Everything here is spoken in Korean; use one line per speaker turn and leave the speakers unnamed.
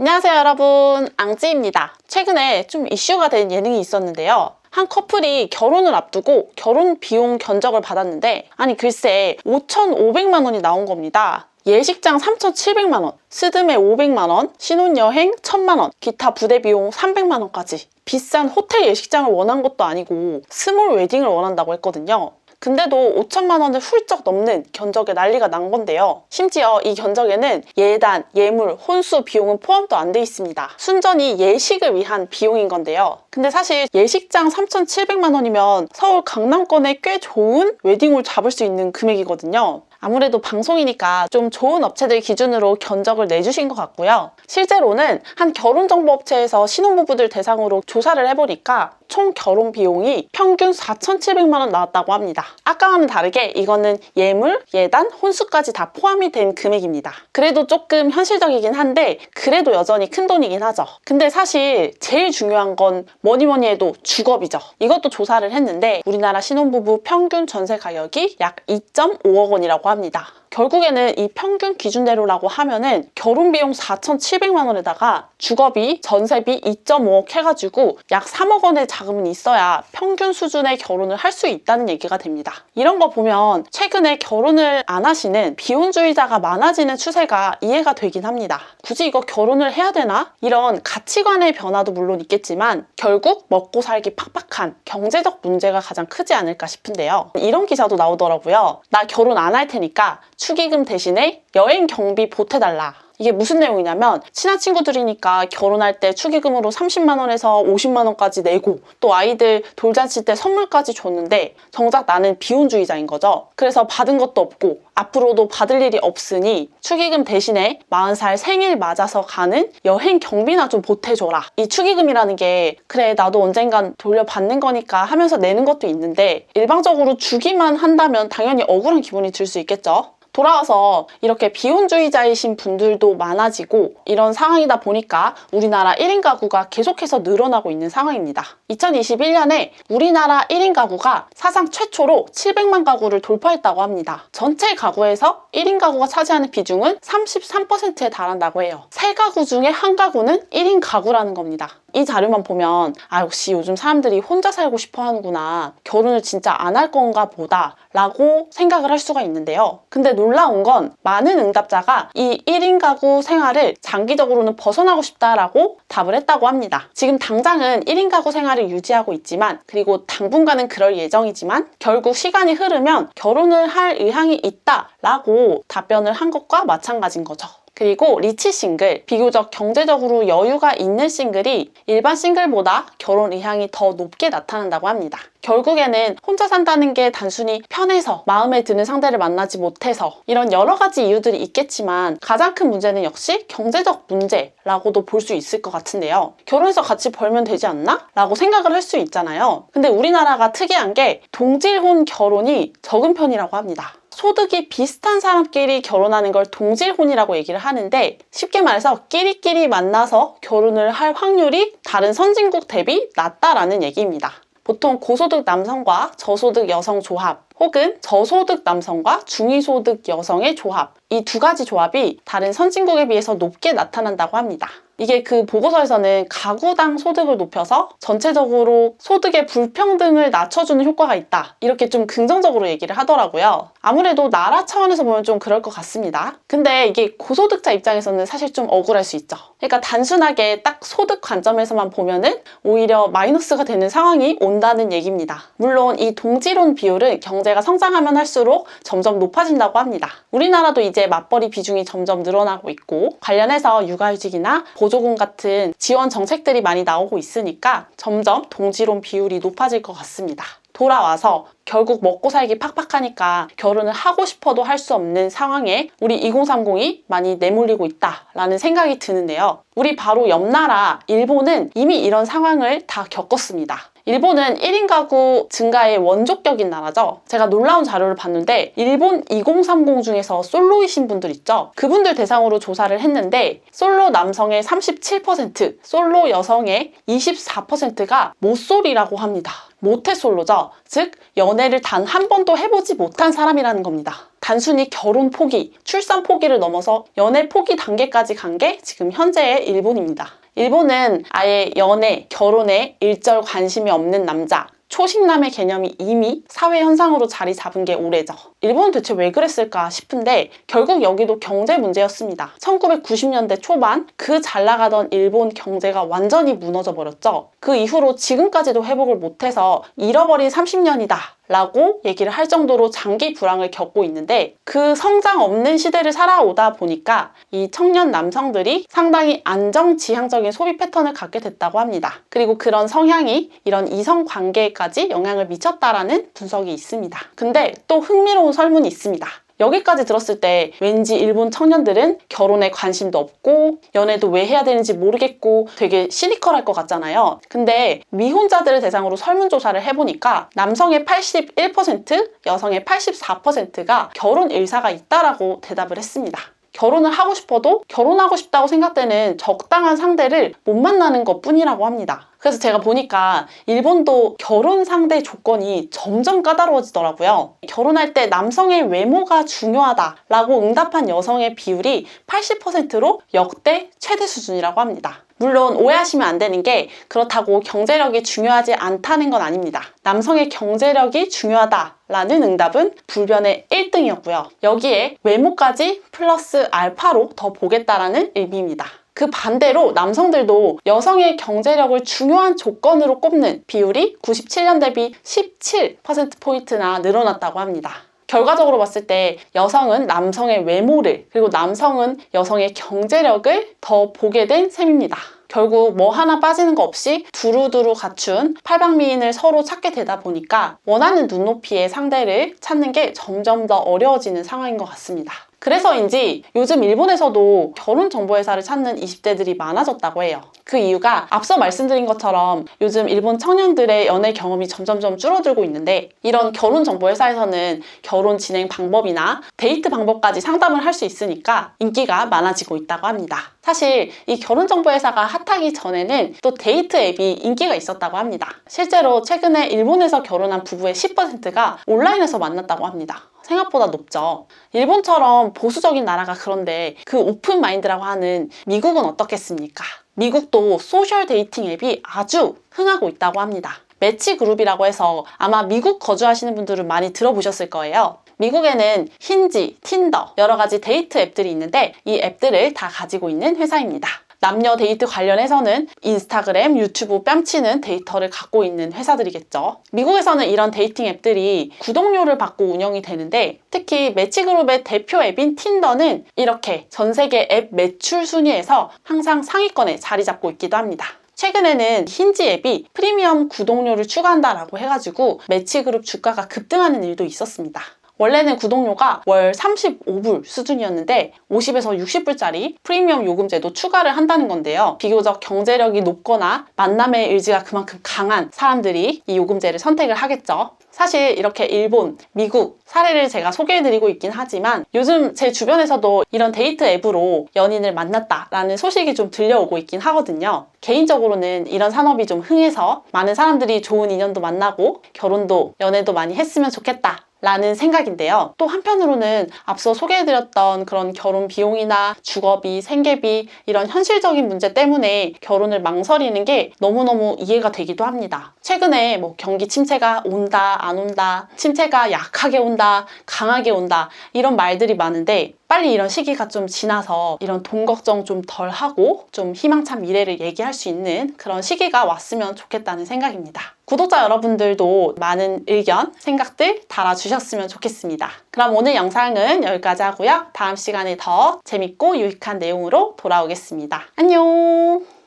안녕하세요 여러분. 앙찌입니다. 최근에 좀 이슈가 된 예능이 있었는데요. 한 커플이 결혼을 앞두고 결혼 비용 견적을 받았는데 아니 글쎄 5,500만 원이 나온 겁니다. 예식장 3,700만 원, 스드메 500만 원, 신혼여행 1,000만 원, 기타 부대 비용 300만 원까지. 비싼 호텔 예식장을 원한 것도 아니고 스몰 웨딩을 원한다고 했거든요. 근데도 5천만 원을 훌쩍 넘는 견적에 난리가 난 건데요. 심지어 이 견적에는 예단, 예물, 혼수 비용은 포함도 안 돼 있습니다. 순전히 예식을 위한 비용인 건데요. 근데 사실 예식장 3,700만 원이면 서울 강남권에 꽤 좋은 웨딩홀 잡을 수 있는 금액이거든요. 아무래도 방송이니까 좀 좋은 업체들 기준으로 견적을 내주신 것 같고요. 실제로는 한 결혼정보업체에서 신혼부부들 대상으로 조사를 해보니까 총 결혼 비용이 평균 4,700만 원 나왔다고 합니다. 아까와는 다르게 이거는 예물, 예단, 혼수까지 다 포함이 된 금액입니다. 그래도 조금 현실적이긴 한데 그래도 여전히 큰 돈이긴 하죠. 근데 사실 제일 중요한 건 뭐니 뭐니 해도 주거비죠. 이것도 조사를 했는데 우리나라 신혼부부 평균 전세 가격이 약 2.5억 원이라고 합니다. 결국에는 이 평균 기준대로라고 하면은 결혼 비용 4,700만 원에다가 주거비, 전세비 2.5억 해가지고 약 3억 원의 자금은 있어야 평균 수준의 결혼을 할 수 있다는 얘기가 됩니다. 이런 거 보면 최근에 결혼을 안 하시는 비혼주의자가 많아지는 추세가 이해가 되긴 합니다. 굳이 이거 결혼을 해야 되나? 이런 가치관의 변화도 물론 있겠지만 결국 먹고 살기 팍팍한 경제적 문제가 가장 크지 않을까 싶은데요. 이런 기사도 나오더라고요. 나 결혼 안 할 테니까 축의금 대신에 여행 경비 보태달라. 이게 무슨 내용이냐면 친한 친구들이니까 결혼할 때 축의금으로 30만 원에서 50만 원까지 내고 또 아이들 돌잔치 때 선물까지 줬는데 정작 나는 비혼주의자인 거죠. 그래서 받은 것도 없고 앞으로도 받을 일이 없으니 축의금 대신에 40살 생일 맞아서 가는 여행 경비나 좀 보태줘라. 이 축의금이라는 게 그래 나도 언젠간 돌려받는 거니까 하면서 내는 것도 있는데 일방적으로 주기만 한다면 당연히 억울한 기분이 들 수 있겠죠. 돌아와서 이렇게 비혼주의자이신 분들도 많아지고 이런 상황이다 보니까 우리나라 1인 가구가 계속해서 늘어나고 있는 상황입니다. 2021년에 우리나라 1인 가구가 사상 최초로 700만 가구를 돌파했다고 합니다. 전체 가구에서 1인 가구가 차지하는 비중은 33%에 달한다고 해요. 세 가구 중에 한 가구는 1인 가구라는 겁니다. 이 자료만 보면 아 역시 요즘 사람들이 혼자 살고 싶어 하는구나 결혼을 진짜 안 할 건가 보다 라고 생각을 할 수가 있는데요 근데 놀라운 건 많은 응답자가 이 1인 가구 생활을 장기적으로는 벗어나고 싶다라고 답을 했다고 합니다. 지금 당장은 1인 가구 생활을 유지하고 있지만 그리고 당분간은 그럴 예정이지만 결국 시간이 흐르면 결혼을 할 의향이 있다라고 답변을 한 것과 마찬가지인 거죠 그리고 리치 싱글, 비교적 경제적으로 여유가 있는 싱글이 일반 싱글보다 결혼 의향이 더 높게 나타난다고 합니다. 결국에는 혼자 산다는 게 단순히 편해서 마음에 드는 상대를 만나지 못해서 이런 여러 가지 이유들이 있겠지만 가장 큰 문제는 역시 경제적 문제라고도 볼 수 있을 것 같은데요. 결혼해서 같이 벌면 되지 않나? 라고 생각을 할 수 있잖아요. 근데 우리나라가 특이한 게 동질혼 결혼이 적은 편이라고 합니다. 소득이 비슷한 사람끼리 결혼하는 걸 동질혼이라고 얘기를 하는데 쉽게 말해서 끼리끼리 만나서 결혼을 할 확률이 다른 선진국 대비 낮다라는 얘기입니다. 보통 고소득 남성과 저소득 여성 조합 혹은 저소득 남성과 중위소득 여성의 조합 이 두 가지 조합이 다른 선진국에 비해서 높게 나타난다고 합니다. 이게 그 보고서에서는 가구당 소득을 높여서 전체적으로 소득의 불평등을 낮춰주는 효과가 있다. 이렇게 좀 긍정적으로 얘기를 하더라고요. 아무래도 나라 차원에서 보면 좀 그럴 것 같습니다. 근데 이게 고소득자 입장에서는 사실 좀 억울할 수 있죠. 그러니까 단순하게 딱 소득 관점에서만 보면은 오히려 마이너스가 되는 상황이 온다는 얘기입니다. 물론 이 동지론 비율은 경제 가 성장하면 할수록 점점 높아진다고 합니다. 우리나라도 이제 맞벌이 비중이 점점 늘어나고 있고 관련해서 육아휴직이나 보조금 같은 지원 정책들이 많이 나오고 있으니까 점점 동지론 비율이 높아질 것 같습니다. 돌아와서 결국 먹고 살기 팍팍하니까 결혼을 하고 싶어도 할 수 없는 상황에 우리 2030이 많이 내몰리고 있다라는 생각이 드는데요. 우리 바로 옆 나라 일본은 이미 이런 상황을 다 겪었습니다. 일본은 1인 가구 증가에 원족격인 나라죠. 제가 놀라운 자료를 봤는데 일본 2030 중에서 솔로이신 분들 있죠. 그분들 대상으로 조사를 했는데 솔로 남성의 37%, 솔로 여성의 24%가 모솔이라고 합니다. 모태솔로죠. 즉 연애를 단 한 번도 해보지 못한 사람이라는 겁니다. 단순히 결혼 포기, 출산 포기를 넘어서 연애 포기 단계까지 간 게 지금 현재의 일본입니다. 일본은 아예 연애, 결혼에 일절 관심이 없는 남자, 초식남의 개념이 이미 사회 현상으로 자리 잡은 게 오래죠. 일본은 대체 왜 그랬을까 싶은데 결국 여기도 경제 문제였습니다. 1990년대 초반 그 잘 나가던 일본 경제가 완전히 무너져 버렸죠. 그 이후로 지금까지도 회복을 못해서 잃어버린 30년이다. 라고 얘기를 할 정도로 장기 불황을 겪고 있는데 그 성장 없는 시대를 살아오다 보니까 이 청년 남성들이 상당히 안정지향적인 소비 패턴을 갖게 됐다고 합니다. 그리고 그런 성향이 이런 이성 관계까지 영향을 미쳤다라는 분석이 있습니다. 근데 또 흥미로운 설문이 있습니다. 여기까지 들었을 때 왠지 일본 청년들은 결혼에 관심도 없고 연애도 왜 해야 되는지 모르겠고 되게 시니컬할 것 같잖아요. 근데 미혼자들을 대상으로 설문조사를 해보니까 남성의 81%, 여성의 84%가 결혼 의사가 있다라고 대답을 했습니다. 결혼을 하고 싶어도 결혼하고 싶다고 생각되는 적당한 상대를 못 만나는 것 뿐이라고 합니다. 그래서 제가 보니까 일본도 결혼 상대 조건이 점점 까다로워지더라고요. 결혼할 때 남성의 외모가 중요하다라고 응답한 여성의 비율이 80%로 역대 최대 수준이라고 합니다. 물론 오해하시면 안 되는 게 그렇다고 경제력이 중요하지 않다는 건 아닙니다. 남성의 경제력이 중요하다라는 응답은 불변의 1등이었고요. 여기에 외모까지 플러스 알파로 더 보겠다라는 의미입니다. 그 반대로 남성들도 여성의 경제력을 중요한 조건으로 꼽는 비율이 97년 대비 17%포인트나 늘어났다고 합니다. 결과적으로 봤을 때 여성은 남성의 외모를 그리고 남성은 여성의 경제력을 더 보게 된 셈입니다. 결국 뭐 하나 빠지는 거 없이 두루두루 갖춘 팔방미인을 서로 찾게 되다 보니까 원하는 눈높이의 상대를 찾는 게 점점 더 어려워지는 상황인 것 같습니다. 그래서인지 요즘 일본에서도 결혼 정보회사를 찾는 20대들이 많아졌다고 해요. 그 이유가 앞서 말씀드린 것처럼 요즘 일본 청년들의 연애 경험이 점점점 줄어들고 있는데 이런 결혼 정보회사에서는 결혼 진행 방법이나 데이트 방법까지 상담을 할 수 있으니까 인기가 많아지고 있다고 합니다. 사실 이 결혼 정보회사가 핫하기 전에는 또 데이트 앱이 인기가 있었다고 합니다. 실제로 최근에 일본에서 결혼한 부부의 10%가 온라인에서 만났다고 합니다. 생각보다 높죠. 일본처럼 보수적인 나라가 그런데 그 오픈 마인드라고 하는 미국은 어떻겠습니까? 미국도 소셜 데이팅 앱이 아주 흥하고 있다고 합니다. 매치 그룹이라고 해서 아마 미국 거주하시는 분들은 많이 들어보셨을 거예요. 미국에는 힌지, 틴더, 여러 가지 데이트 앱들이 있는데 이 앱들을 다 가지고 있는 회사입니다. 남녀 데이트 관련해서는 인스타그램, 유튜브 뺨치는 데이터를 갖고 있는 회사들이겠죠. 미국에서는 이런 데이팅 앱들이 구독료를 받고 운영이 되는데 특히 매치그룹의 대표 앱인 틴더는 이렇게 전 세계 앱 매출 순위에서 항상 상위권에 자리 잡고 있기도 합니다. 최근에는 힌지 앱이 프리미엄 구독료를 추가한다라고 해가지고 매치그룹 주가가 급등하는 일도 있었습니다. 원래는 구독료가 월 35불 수준이었는데 50에서 60불짜리 프리미엄 요금제도 추가를 한다는 건데요. 비교적 경제력이 높거나 만남의 의지가 그만큼 강한 사람들이 이 요금제를 선택을 하겠죠. 사실 이렇게 일본, 미국 사례를 제가 소개해드리고 있긴 하지만 요즘 제 주변에서도 이런 데이트 앱으로 연인을 만났다라는 소식이 좀 들려오고 있긴 하거든요. 개인적으로는 이런 산업이 좀 흥해서 많은 사람들이 좋은 인연도 만나고 결혼도 연애도 많이 했으면 좋겠다. 라는 생각인데요. 또 한편으로는 앞서 소개해드렸던 그런 결혼 비용이나 주거비, 생계비 이런 현실적인 문제 때문에 결혼을 망설이는 게 너무너무 이해가 되기도 합니다. 최근에 뭐 경기 침체가 온다, 안 온다, 침체가 약하게 온다, 강하게 온다 이런 말들이 많은데 빨리 이런 시기가 좀 지나서 이런 돈 걱정 좀 덜 하고 좀 희망찬 미래를 얘기할 수 있는 그런 시기가 왔으면 좋겠다는 생각입니다. 구독자 여러분들도 많은 의견, 생각들 달아주셨으면 좋겠습니다. 그럼 오늘 영상은 여기까지 하고요. 다음 시간에 더 재밌고 유익한 내용으로 돌아오겠습니다. 안녕!